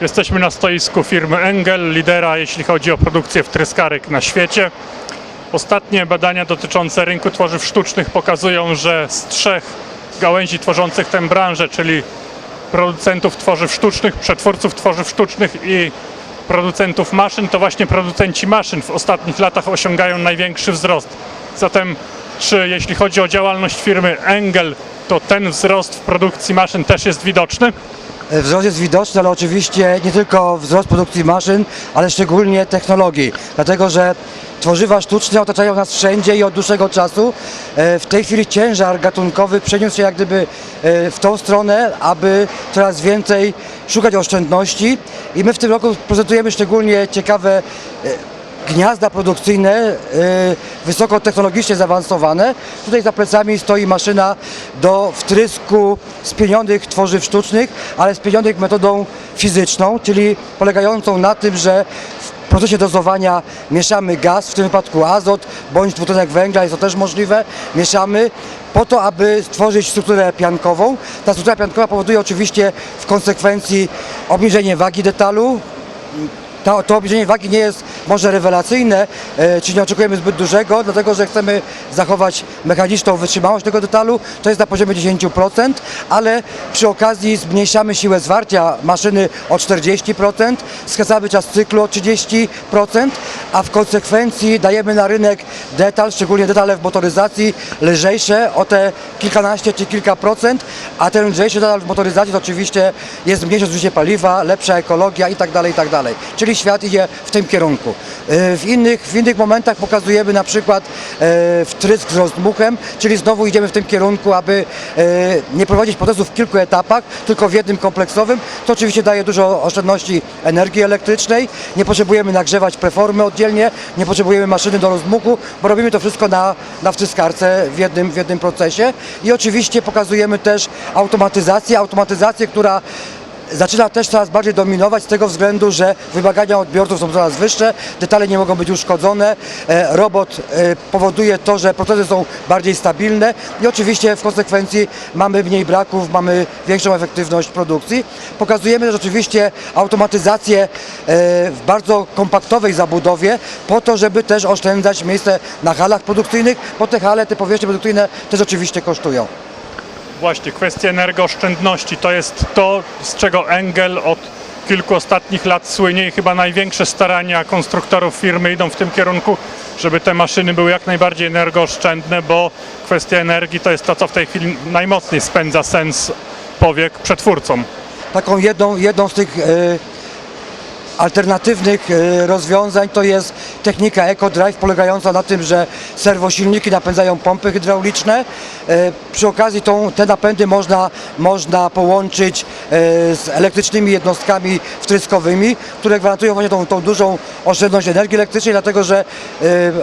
Jesteśmy na stoisku firmy Engel, lidera jeśli chodzi o produkcję wtryskarek na świecie. Ostatnie badania dotyczące rynku tworzyw sztucznych pokazują, że z trzech gałęzi tworzących tę branżę, czyli producentów tworzyw sztucznych, przetwórców tworzyw sztucznych i producentów maszyn, to właśnie producenci maszyn w ostatnich latach osiągają największy wzrost. Zatem, czy jeśli chodzi o działalność firmy Engel, to ten wzrost w produkcji maszyn też jest widoczny? Wzrost jest widoczny, ale oczywiście nie tylko wzrost produkcji maszyn, ale szczególnie technologii, dlatego że tworzywa sztuczne otaczają nas wszędzie i od dłuższego czasu. E, W tej chwili ciężar gatunkowy przeniósł się jak gdyby e, w tą stronę, aby coraz więcej szukać oszczędności i my w tym roku prezentujemy szczególnie ciekawe e, gniazda produkcyjne y, wysokotechnologicznie zaawansowane. Tutaj za plecami stoi maszyna do wtrysku spienionych tworzyw sztucznych, ale spienionych metodą fizyczną, czyli polegającą na tym, że w procesie dozowania mieszamy gaz, w tym wypadku azot bądź dwutlenek węgla, jest to też możliwe, mieszamy po to, aby stworzyć strukturę piankową. Ta struktura piankowa powoduje oczywiście w konsekwencji obniżenie wagi detalu, to, to obniżenie wagi nie jest może rewelacyjne, e, nie oczekujemy zbyt dużego, dlatego że chcemy zachować mechaniczną wytrzymałość tego detalu, to jest na poziomie 10%, ale przy okazji zmniejszamy siłę zwarcia maszyny o 40%, skracamy czas cyklu o 30%, a w konsekwencji dajemy na rynek detal, szczególnie detale w motoryzacji, lżejsze o te kilkanaście czy kilka procent, a ten lżejszy detal w motoryzacji to oczywiście jest mniejsze zużycie paliwa, lepsza ekologia i tak dalej, i tak dalej. Czyli świat idzie w tym kierunku. E, W innych, w innych momentach pokazujemy na przykład e, wtrysk z rozdmuchem, czyli znowu idziemy w tym kierunku, aby e, nie prowadzić procesu w kilku etapach, tylko w jednym kompleksowym. To oczywiście daje dużo oszczędności energii elektrycznej. Nie potrzebujemy nagrzewać preformy oddzielnie, nie potrzebujemy maszyny do rozdmuchu, bo robimy to wszystko na, na wtryskarce w jednym, w jednym procesie. I oczywiście pokazujemy też automatyzację, automatyzację, która zaczyna też coraz bardziej dominować z tego względu, że wymagania odbiorców są coraz wyższe, detale nie mogą być uszkodzone, e, robot e, powoduje to, że procesy są bardziej stabilne i oczywiście w konsekwencji mamy mniej braków, mamy większą efektywność produkcji. Pokazujemy też oczywiście automatyzację e, w bardzo kompaktowej zabudowie po to, żeby też oszczędzać miejsce na halach produkcyjnych, bo te hale, te powierzchnie produkcyjne też oczywiście kosztują. Właśnie, kwestia energooszczędności to jest to, z czego Engel od kilku ostatnich lat słynie i chyba największe starania konstruktorów firmy idą w tym kierunku, żeby te maszyny były jak najbardziej energooszczędne, bo kwestia energii to jest to, co w tej chwili najmocniej spędza sens powiek przetwórcom. taką jedną, jedną z tych e, alternatywnych e, rozwiązań to jest technika EcoDrive polegająca na tym, że serwosilniki napędzają pompy hydrauliczne. E, przy okazji tą, te napędy można, można połączyć e, z elektrycznymi jednostkami wtryskowymi, które gwarantują właśnie tą, tą dużą oszczędność energii elektrycznej, dlatego że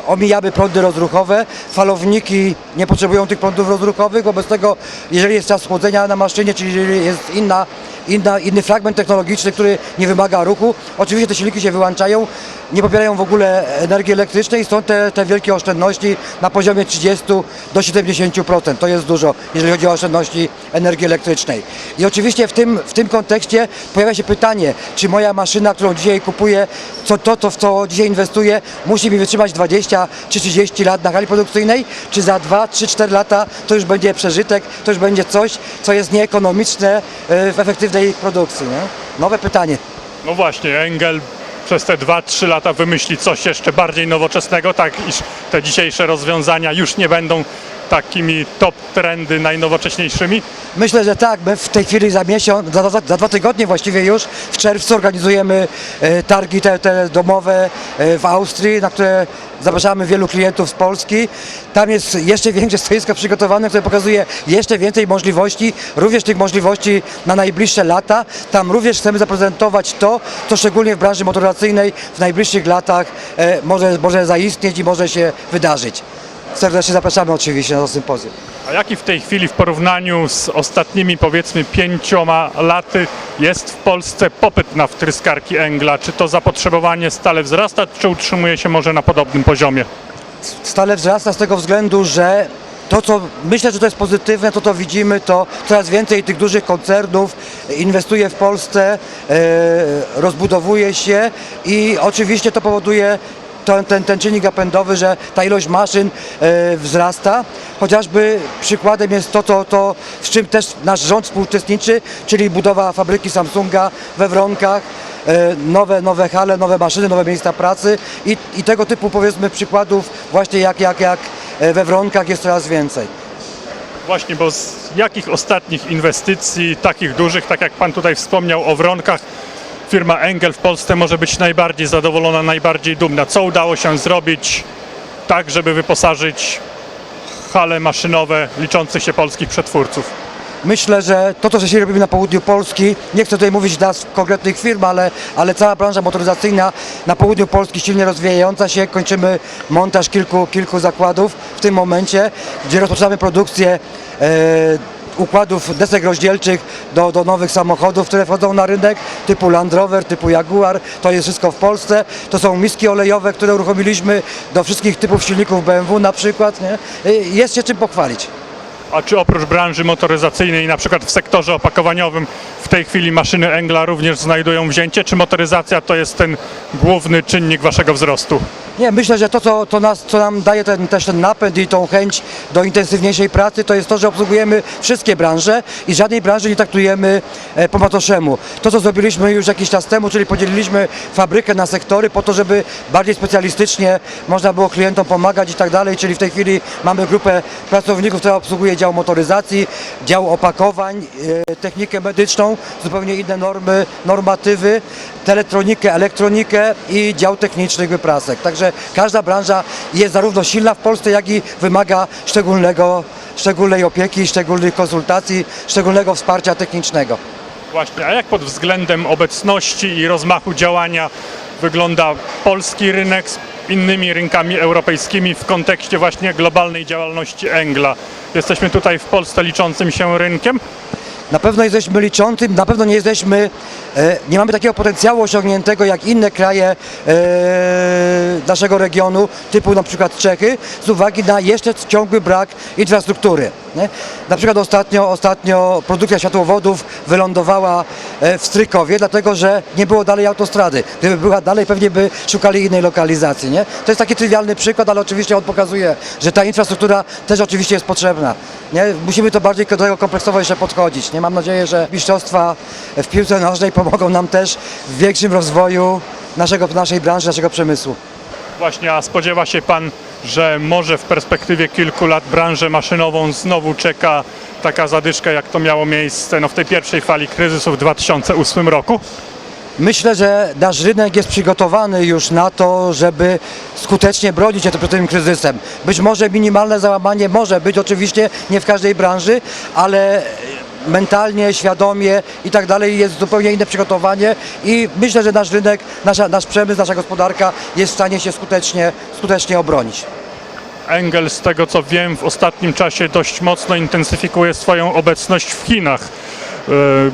omijamy prądy rozruchowe. Falowniki nie potrzebują tych prądów rozruchowych, wobec tego jeżeli jest czas schłodzenia na maszynie, czyli jeżeli jest inna inna, inny fragment technologiczny, który nie wymaga ruchu. Oczywiście te silniki się wyłączają, nie pobierają w ogóle energii elektrycznej stąd te, te wielkie oszczędności na poziomie 30 do 70%. To jest dużo, jeżeli chodzi o oszczędności energii elektrycznej. I oczywiście w tym, w tym kontekście pojawia się pytanie, czy moja maszyna, którą dzisiaj kupuję, co to, to w co dzisiaj inwestuję, musi mi wytrzymać 20 czy 30 lat na hali produkcyjnej, czy za 2, 3, 4 lata to już będzie przeżytek, to już będzie coś, co jest nieekonomiczne e, w efektywnej produkcji. Nie? Nowe pytanie. No właśnie, Engel przez te 2-3 lata wymyśli coś jeszcze bardziej nowoczesnego, tak iż te dzisiejsze rozwiązania już nie będą takimi top trendy najnowocześniejszymi. Myślę, że tak. My w tej chwili za miesiąc, za, za, za dwa tygodnie właściwie już, w czerwcu organizujemy e, targi te, te domowe e, w Austrii, na które zapraszamy wielu klientów z Polski. Tam jest jeszcze większe stoisko przygotowane, które pokazuje jeszcze więcej możliwości, również tych możliwości na najbliższe lata. Tam również chcemy zaprezentować to, co szczególnie w branży motoryzacyjnej w najbliższych latach e, może, może zaistnieć i może się wydarzyć. Serdecznie zapraszamy oczywiście na to sympozjum. A jaki w tej chwili w porównaniu z ostatnimi powiedzmy pięcioma laty jest w Polsce popyt na wtryskarki Engla? Czy to zapotrzebowanie stale wzrasta, czy utrzymuje się może na podobnym poziomie? stale wzrasta z tego względu, że to, co myślę, że to jest pozytywne, to to widzimy, to coraz więcej tych dużych koncernów inwestuje w Polsce, e, rozbudowuje się i oczywiście to powoduje ten, ten, ten czynnik napędowy, że ta ilość maszyn e, wzrasta. Chociażby przykładem jest to, to, to, z czym też nasz rząd współuczestniczy, czyli budowa fabryki Samsunga we Wronkach, e, nowe, nowe hale, nowe maszyny, nowe miejsca pracy i, i tego typu powiedzmy przykładów właśnie jak, jak, jak e, we Wronkach jest coraz więcej. Właśnie, bo z jakich ostatnich inwestycji, takich dużych, tak jak Pan tutaj wspomniał o Wronkach, firma Engel w Polsce może być najbardziej zadowolona, najbardziej dumna? Co udało się zrobić tak, żeby wyposażyć hale maszynowe liczących się polskich przetwórców? Myślę, że to, co się robimy na południu Polski, nie chcę tutaj mówić nazw konkretnych firm, ale, ale cała branża motoryzacyjna na południu Polski silnie rozwijająca się. Kończymy montaż kilku, kilku zakładów w tym momencie, gdzie rozpoczynamy produkcję e, układów desek rozdzielczych do, do nowych samochodów, które wchodzą na rynek, typu Land Rover, typu Jaguar. To jest wszystko w Polsce. To są miski olejowe, które uruchomiliśmy do wszystkich typów silników BMW na przykład. Nie? E, Jest się czym pochwalić. A czy oprócz branży motoryzacyjnej, na przykład w sektorze opakowaniowym, w tej chwili maszyny Engla również znajdują wzięcie? Czy motoryzacja to jest ten główny czynnik waszego wzrostu? Nie, myślę, że to, co, to nas, co nam daje ten, też ten napęd i tą chęć do intensywniejszej pracy, to jest to, że obsługujemy wszystkie branże i żadnej branży nie traktujemy e, po macoszemu. To, co zrobiliśmy już jakiś czas temu, czyli podzieliliśmy fabrykę na sektory po to, żeby bardziej specjalistycznie można było klientom pomagać i tak dalej, czyli w tej chwili mamy grupę pracowników, która obsługuje dział motoryzacji, dział opakowań, e, technikę medyczną, zupełnie inne normy, normatywy, teletronikę, elektronikę i dział technicznych wyprasek. Także każda branża jest zarówno silna w Polsce, jak i wymaga szczególnego, szczególnej opieki, szczególnych konsultacji, szczególnego wsparcia technicznego. Właśnie, a jak pod względem obecności i rozmachu działania wygląda polski rynek z innymi rynkami europejskimi w kontekście właśnie globalnej działalności Engla? Jesteśmy tutaj w Polsce liczącym się rynkiem. Na pewno jesteśmy liczącym, na pewno nie jesteśmy, nie mamy takiego potencjału osiągniętego jak inne kraje e, naszego regionu, typu na przykład Czechy, z uwagi na jeszcze ciągły brak infrastruktury. Na przykład ostatnio, ostatnio produkcja światłowodów wylądowała e, w Strykowie, dlatego że nie było dalej autostrady. Gdyby była dalej, pewnie by szukali innej lokalizacji. Nie? To jest taki trywialny przykład, ale oczywiście on pokazuje, że ta infrastruktura też oczywiście jest potrzebna. Nie? Musimy to bardziej do tego kompleksowo jeszcze podchodzić. Nie? Mam nadzieję, że mistrzostwa w piłce nożnej nam też w większym rozwoju naszego, naszej branży, naszego przemysłu. Właśnie, a spodziewa się Pan, że może w perspektywie kilku lat branżę maszynową znowu czeka taka zadyszka, jak to miało miejsce no, w tej pierwszej fali kryzysu w 2008 roku? Myślę, że nasz rynek jest przygotowany już na to, żeby skutecznie bronić się przed tym kryzysem. Być może minimalne załamanie może być oczywiście nie w każdej branży, ale mentalnie, świadomie i tak dalej jest zupełnie inne przygotowanie i myślę, że nasz rynek, nasza, nasz przemysł, nasza gospodarka jest w stanie się skutecznie, skutecznie obronić. Engel, z tego co wiem, w ostatnim czasie dość mocno intensyfikuje swoją obecność w Chinach. Yy,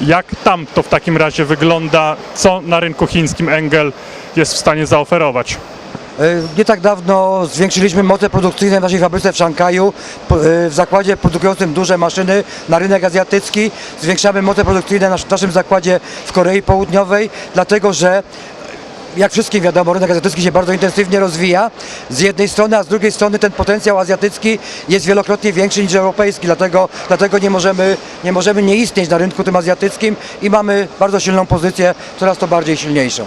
Jak tam to w takim razie wygląda? Co na rynku chińskim Engel jest w stanie zaoferować? E, Nie tak dawno zwiększyliśmy moce produkcyjne w naszej fabryce w Szanghaju, e, w zakładzie produkującym duże maszyny na rynek azjatycki. Zwiększamy moce produkcyjne w naszym zakładzie w Korei Południowej, dlatego że jak wszystkim wiadomo, rynek azjatycki się bardzo intensywnie rozwija z jednej strony, a z drugiej strony ten potencjał azjatycki jest wielokrotnie większy niż europejski, dlatego, dlatego nie, możemy, nie możemy nie istnieć na rynku tym azjatyckim i mamy bardzo silną pozycję, coraz to bardziej silniejszą.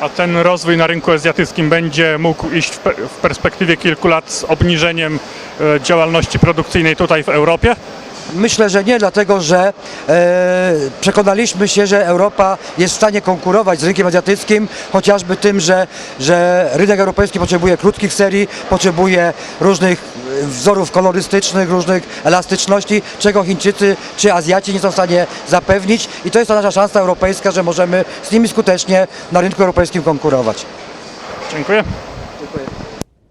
A ten rozwój na rynku azjatyckim będzie mógł iść w, pe- w perspektywie kilku lat z obniżeniem e, działalności produkcyjnej tutaj w Europie? Myślę, że nie, dlatego że e, przekonaliśmy się, że Europa jest w stanie konkurować z rynkiem azjatyckim, chociażby tym, że, że rynek europejski potrzebuje krótkich serii, potrzebuje różnych wzorów kolorystycznych, różnych elastyczności, czego Chińczycy czy Azjaci nie są w stanie zapewnić i to jest ta nasza szansa europejska, że możemy z nimi skutecznie na rynku europejskim konkurować. Dziękuję.